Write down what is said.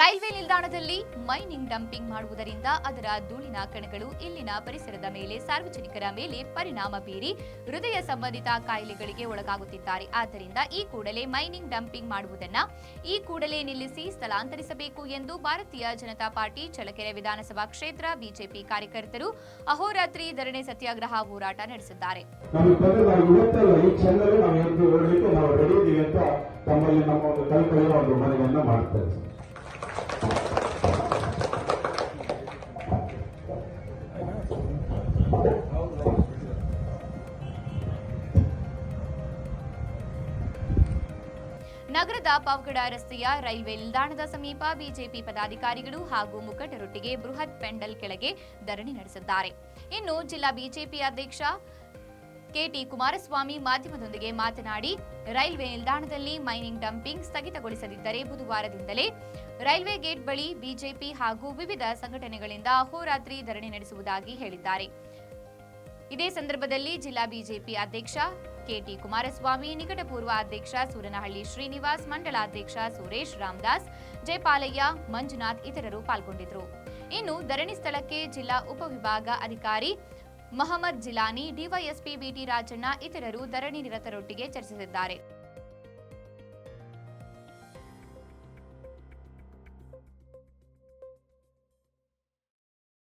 Mining dumping ಮಾಡುವುದರಿಂದ ಅದರ ಧೂಳಿನ ಕಣಗಳು ಇಲ್ಲಿನ ಪರಿಸರದ ಮೇಲೆ ಸಾರ್ವಜನಿಕರ ಮೇಲೆ ಪರಿಣಾಮ ಬೀರಿ ಹೃದಯ ಸಂಬಂಧಿತ ಕಾಯಿಲೆಗಳಿಗೆ ಒಳಗಾಗುತ್ತಿದ್ದಾರೆ. ಆದ್ದರಿಂದ ಈ ಕೂಡಲೇ ಮೈನಿಂಗ್ ಡಂಪಿಂಗ್ ಮಾಡುವುದನ್ನ ಈ ಕೂಡಲೇ ನಿಲ್ಲಿಸಿ ಸ್ಥಳಾಂತರಿಸಬೇಕು ಎಂದು ಭಾರತೀಯ ಜನತಾ ಪಾರ್ಟಿ ಚಳ್ಳಕೆರೆ ವಿಧಾನಸಭಾ ಕ್ಷೇತ್ರ ಬಿಜೆಪಿ ಕಾರ್ಯಕರ್ತರು ಅಹೋರಾತ್ರಿ ಧರಣಿ ಸತ್ಯಾಗ್ರಹ ಹೋರಾಟ ನಡೆಸಿದ್ದಾರೆ. ತಮ್ಮಲ್ಲಿ ನಮ್ಮ ಒಂದು ಕಲ್ಪನೆಯ ಒಂದು ಮಾಡ್ತೇವೆ ನಗರದ ಪಾವಗಡ ರಸ್ತೆಯ ರೈಲ್ವೆ ನಿಲ್ದಾಣದ ಸಮೀಪ ಬಿಜೆಪಿ ಪದಾಧಿಕಾರಿಗಳು ಹಾಗೂ ಮುಖಂಡರೊಟ್ಟಿಗೆ ಬೃಹತ್ ಪೆಂಡಲ್ ಕೆಳಗೆ ಧರಣಿ ನಡೆಸಿದ್ದಾರೆ. ಇನ್ನು ಜಿಲ್ಲಾ ಬಿಜೆಪಿ ಅಧ್ಯಕ್ಷ ಕೆಟಿ ಕುಮಾರಸ್ವಾಮಿ ಮಾಧ್ಯಮದೊಂದಿಗೆ ಮಾತನಾಡಿ, ರೈಲ್ವೆ ನಿಲ್ದಾಣದಲ್ಲಿ ಮೈನಿಂಗ್ ಡಂಪಿಂಗ್ ಸ್ಥಗಿತಗೊಳಿಸದಿದ್ದರೆ ಬುಧವಾರದಿಂದಲೇ ರೈಲ್ವೆ ಗೇಟ್ ಬಳಿ ಬಿಜೆಪಿ ಹಾಗೂ ವಿವಿಧ ಸಂಘಟನೆಗಳಿಂದ ಅಹೋರಾತ್ರಿ ಧರಣಿ ನಡೆಸುವುದಾಗಿ ಹೇಳಿದ್ದಾರೆ. ಇದೇ ಸಂದರ್ಭದಲ್ಲಿ ಜಿಲ್ಲಾ ಬಿಜೆಪಿ ಅಧ್ಯಕ್ಷ ಕೆಟಿ ಕುಮಾರಸ್ವಾಮಿ, ನಿಕಟಪೂರ್ವ ಅಧ್ಯಕ್ಷ ಸೂರನಹಳ್ಳಿ ಶ್ರೀನಿವಾಸ್ ಮಂಡಲಾಧ್ಯಕ್ಷ ಸುರೇಶ್ ರಾಮದಾಸ್, ಜಯಪಾಲಯ್ಯ, ಮಂಜುನಾಥ್ ಇತರರು ಪಾಲ್ಗೊಂಡಿದ್ದರು. ಇನ್ನು ಧರಣಿ ಸ್ಥಳಕ್ಕೆ ಜಿಲ್ಲಾ ಉಪವಿಭಾಗ ಅಧಿಕಾರಿ Mohammed Jilani, DYSP B T Rajanna ಇತರರು ಧರಣಿ ನಿರತರೊಟ್ಟಿಗೆ ಚರ್ಚಿಸಿದ್ದಾರೆ.